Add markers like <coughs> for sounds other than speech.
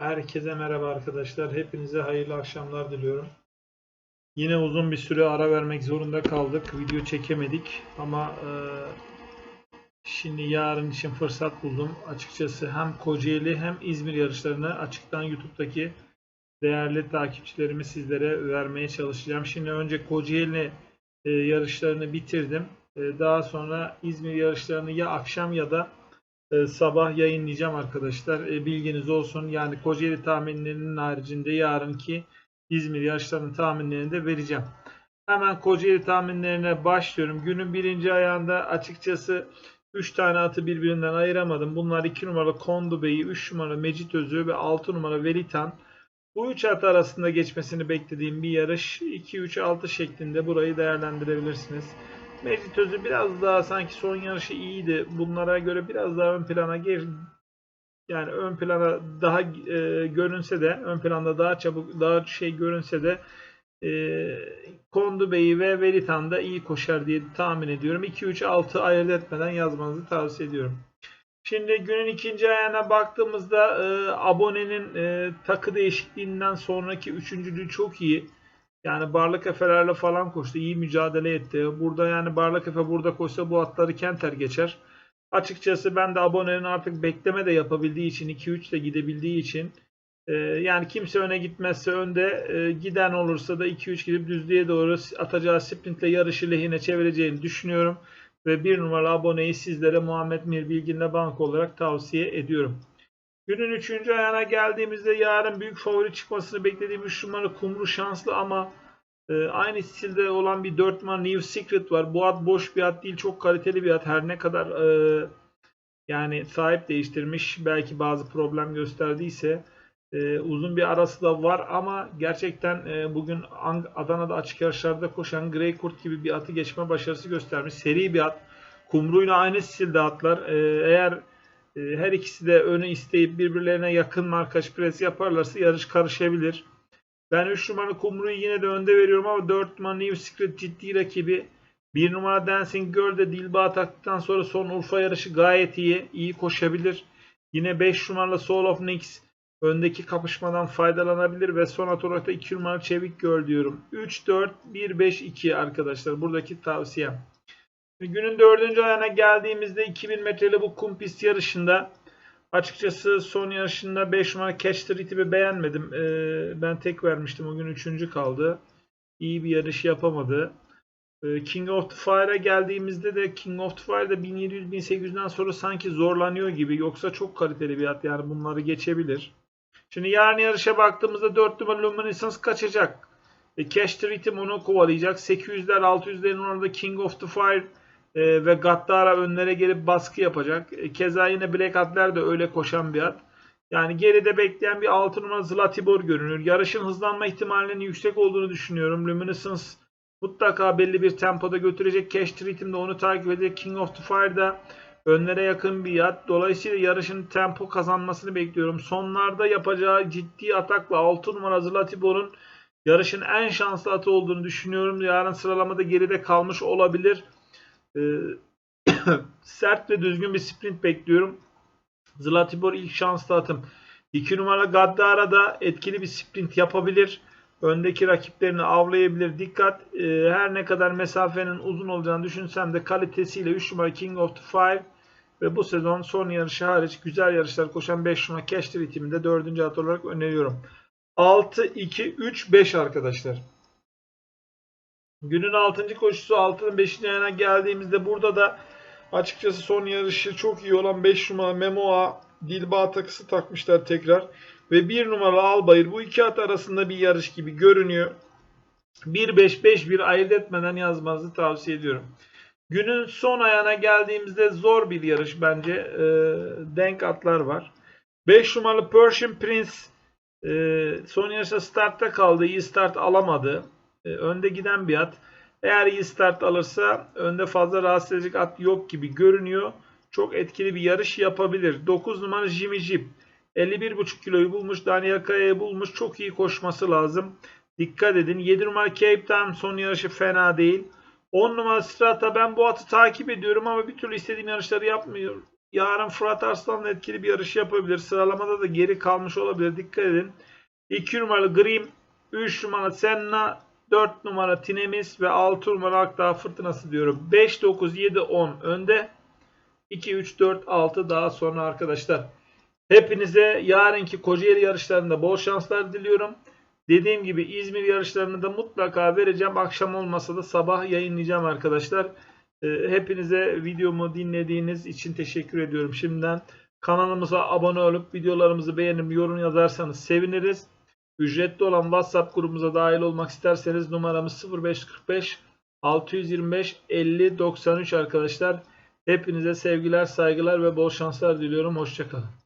Herkese merhaba arkadaşlar. Hepinize hayırlı akşamlar diliyorum. Yine uzun bir süre ara vermek zorunda kaldık. Video çekemedik ama e, şimdi yarın için fırsat buldum. Açıkçası hem Kocaeli hem İzmir yarışlarını açıktan YouTube'daki değerli takipçilerimi sizlere vermeye çalışacağım. Şimdi önce Kocaeli e, yarışlarını bitirdim. E, daha sonra İzmir yarışlarını ya akşam ya da e, sabah yayınlayacağım arkadaşlar. E, bilginiz olsun. Yani Kocaeli tahminlerinin haricinde yarınki İzmir yarışlarının tahminlerini de vereceğim. Hemen Kocaeli tahminlerine başlıyorum. Günün birinci ayağında açıkçası 3 tane atı birbirinden ayıramadım. Bunlar 2 numara Kondu Bey'i, 3 numara Mecit Özü ve 6 numara Velitan. Bu 3 at arasında geçmesini beklediğim bir yarış. 2-3-6 şeklinde burayı değerlendirebilirsiniz. Mecit Özü biraz daha sanki son yarışı iyiydi. Bunlara göre biraz daha ön plana gel yani ön plana daha e, görünse de ön planda daha çabuk daha şey görünse de e, Kondu Bey'i ve Veritan da iyi koşar diye tahmin ediyorum. 2-3-6 ayırt etmeden yazmanızı tavsiye ediyorum. Şimdi günün ikinci ayağına baktığımızda e, abonenin e, takı değişikliğinden sonraki üçüncülüğü çok iyi. Yani Barlık Efe'lerle falan koştu. iyi mücadele etti. Burada yani Barlık Efe burada koşsa bu atları Kenter geçer. Açıkçası ben de abonenin artık bekleme de yapabildiği için 2-3 de gidebildiği için e, yani kimse öne gitmezse önde e, giden olursa da 2-3 gidip düzlüğe doğru atacağı sprintle yarışı lehine çevireceğini düşünüyorum. Ve bir numaralı aboneyi sizlere Muhammed Mir Bilgin'le bank olarak tavsiye ediyorum. Günün 3. ayağına geldiğimizde yarın büyük favori çıkmasını beklediğim 3 numara Kumru şanslı ama e, aynı stilde olan bir 4 numara New Secret var. Bu at boş bir at değil. Çok kaliteli bir at. Her ne kadar e, yani sahip değiştirmiş belki bazı problem gösterdiyse e, uzun bir arası da var ama gerçekten e, bugün Adana'da açık yarışlarda koşan Grey Kurt gibi bir atı geçme başarısı göstermiş. Seri bir at. Kumru'yla aynı stilde atlar. E, eğer her ikisi de önü isteyip birbirlerine yakın markaj pres yaparlarsa yarış karışabilir. Ben 3 numara Kumru'yu yine de önde veriyorum ama 4 numara New Secret ciddi rakibi. 1 numara Dancing Girl de Dilba taktıktan sonra son Urfa yarışı gayet iyi. iyi koşabilir. Yine 5 numaralı Soul of Nix öndeki kapışmadan faydalanabilir ve son olarak da 2 numara Çevik Girl diyorum. 3, 4, 1, 5, 2 arkadaşlar. Buradaki tavsiyem. Günün dördüncü ayağına geldiğimizde 2000 metreli bu kum pist yarışında açıkçası son yarışında 5 numara Catch the Rhythm'i beğenmedim. Ee, ben tek vermiştim. O gün 3. kaldı. İyi bir yarış yapamadı. Ee, King of the Fire'a geldiğimizde de King of the Fire'da 1700-1800'den sonra sanki zorlanıyor gibi. Yoksa çok kaliteli bir at. Yani bunları geçebilir. Şimdi yarın yarışa baktığımızda 4 numara Luminescence kaçacak. E, Cash the Rhythm onu kovalayacak. 800'ler 600'lerin orada King of the Fire e, ve Gattara önlere gelip baskı yapacak. E, keza yine Black Atler de öyle koşan bir at. Yani geride bekleyen bir 6 numara Zlatibor görünür. Yarışın hızlanma ihtimalinin yüksek olduğunu düşünüyorum. Luminescence mutlaka belli bir tempoda götürecek. Cash Rhythm de onu takip edecek. King of the Fire'da önlere yakın bir yat. Dolayısıyla yarışın tempo kazanmasını bekliyorum. Sonlarda yapacağı ciddi atakla 6 numara Zlatibor'un yarışın en şanslı atı olduğunu düşünüyorum. Yarın sıralamada geride kalmış olabilir. Ee, <coughs> sert ve düzgün bir sprint bekliyorum. Zlatibor ilk şanslı atım. 2 numara Gaddara da etkili bir sprint yapabilir. Öndeki rakiplerini avlayabilir. Dikkat e, her ne kadar mesafenin uzun olacağını düşünsem de kalitesiyle 3 numara King of the Five ve bu sezon son yarışı hariç güzel yarışlar koşan 5 numara Cash Ritm'de 4. at olarak öneriyorum. 6, 2, 3, 5 arkadaşlar. Günün 6. koşusu 6'nın 5. ayağına geldiğimizde burada da açıkçası son yarışı çok iyi olan 5 numara Memoa Dilba takısı takmışlar tekrar. Ve 1 numaralı Albayır bu iki at arasında bir yarış gibi görünüyor. 1-5-5-1 ayırt etmeden yazmanızı tavsiye ediyorum. Günün son ayağına geldiğimizde zor bir yarış bence. E, denk atlar var. 5 numaralı Persian Prince e, son yarışta startta kaldı. İyi start alamadı. E, önde giden bir at. Eğer iyi start alırsa önde fazla rahatsız edecek at yok gibi görünüyor. Çok etkili bir yarış yapabilir. 9 numara Jimmy Jeep. 51,5 kiloyu bulmuş. Daniel Kaya'yı bulmuş. Çok iyi koşması lazım. Dikkat edin. 7 numara Cape Town son yarışı fena değil. 10 numara Strata ben bu atı takip ediyorum ama bir türlü istediğim yarışları yapmıyor. yarın Fırat Arslan'la etkili bir yarış yapabilir. Sıralamada da geri kalmış olabilir. Dikkat edin. 2 numaralı Grim, 3 numara Senna, 4 numara Tinemis ve 6 numara Akdağ Fırtınası diyorum. 5, 9, 7, 10 önde. 2, 3, 4, 6 daha sonra arkadaşlar. Hepinize yarınki Kocaeli yarışlarında bol şanslar diliyorum. Dediğim gibi İzmir yarışlarını da mutlaka vereceğim. Akşam olmasa da sabah yayınlayacağım arkadaşlar. Ee, Hepinize videomu dinlediğiniz için teşekkür ediyorum şimdiden. Kanalımıza abone olup videolarımızı beğenip yorum yazarsanız seviniriz. Ücretli olan WhatsApp grubumuza dahil olmak isterseniz numaramız 0545 625 50 93 arkadaşlar. Hepinize sevgiler, saygılar ve bol şanslar diliyorum. Hoşçakalın.